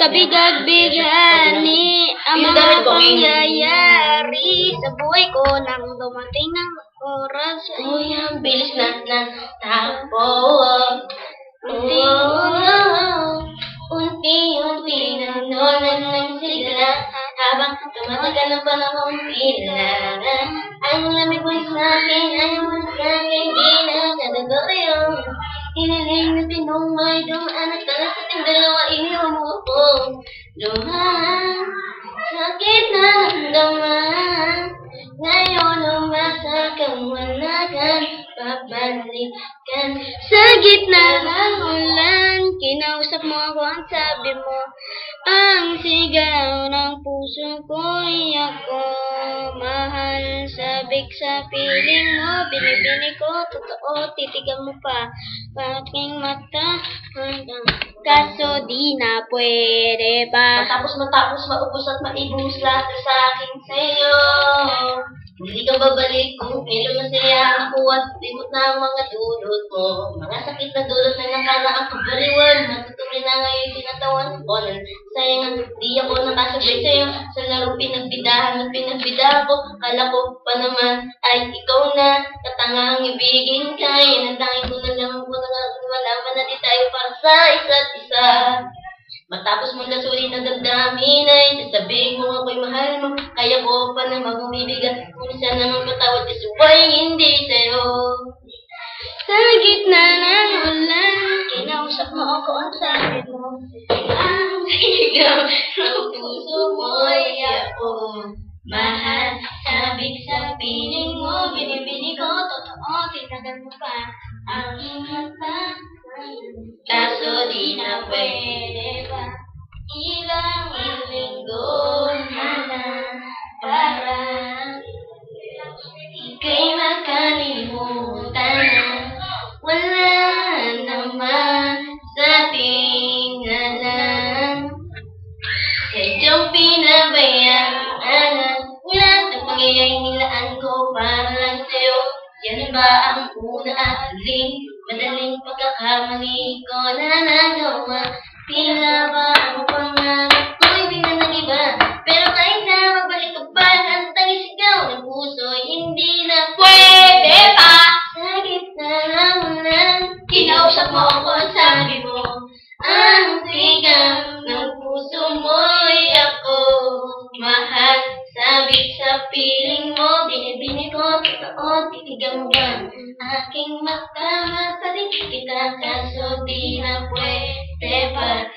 Kabigat-bighani ang mga pangyayari sa buhay ko nang dumating ng oras Uy, ang bilis na ng takbo. Unti-unti na nolan ng sigla habang tumatagal ang panahon kailangan. Ang lamig mo sa akin, ayaw mo sa akin, di na kadagayo. Hiniling na pinumay, dumaan at talas sa ating dalawa, iniwan mo ako. Dumaan, sakit na naman. Babalikan. Sa gitna ng ulan, kinausap mo ako ang sabi mo Ang sigaw ng puso ko'y ako Mahal, sabik sa piling mo Binibini ko, totoo, titigan mo pa Paking mata, hanggang Kaso di na pwede pa Matapos matapos maubos at maibos lahat sa akin sa'yo. Hindi ka babalik kung kailan masaya ako at limot na ang mga dulot mo. Mga sakit na dulot na nakaraang kabaliwan. Natutuloy na ngayon tinatawan ko na sayang at di ako nakasabay sa'yo. Sa laro pinagbidahan at pinagbidahan ko. Kala ko pa naman ay ikaw na katangang ibigin ka. Yan ang ko na lang ko na malaman na di tayo para sa isa't isa. Matapos mong lasurin ang damdamin ay sasabihin mo ako'y mahal mo Kaya ko pa namang umibigat Kung isa naman patawad kasi why hindi sa'yo. Sa gitna ng ulan, kinausap mo ako ang sabi mo. Ang sigaw ng puso mo'y ako. Mahal, sabik sa piling mo Binibini ko, totoo, tinagal mo pa. Ang mata Kaso di na pwede pa Ika'y makalimutan na Wala naman sa ating alam Sadyang pinabayaan na Lahat ng pangyayari nilaan ko para lang sa'yo. Yan ba ang una at huling Madaling pagkakamali ko na nagawa Kinausap mo ako, sabi mo, ang sigaw ng puso mo'y ako. Mahal, sabik sa piling mo, binibini ko, totoo, titigan ba? Aking mata, matarik kita, kaso di na pwede pa.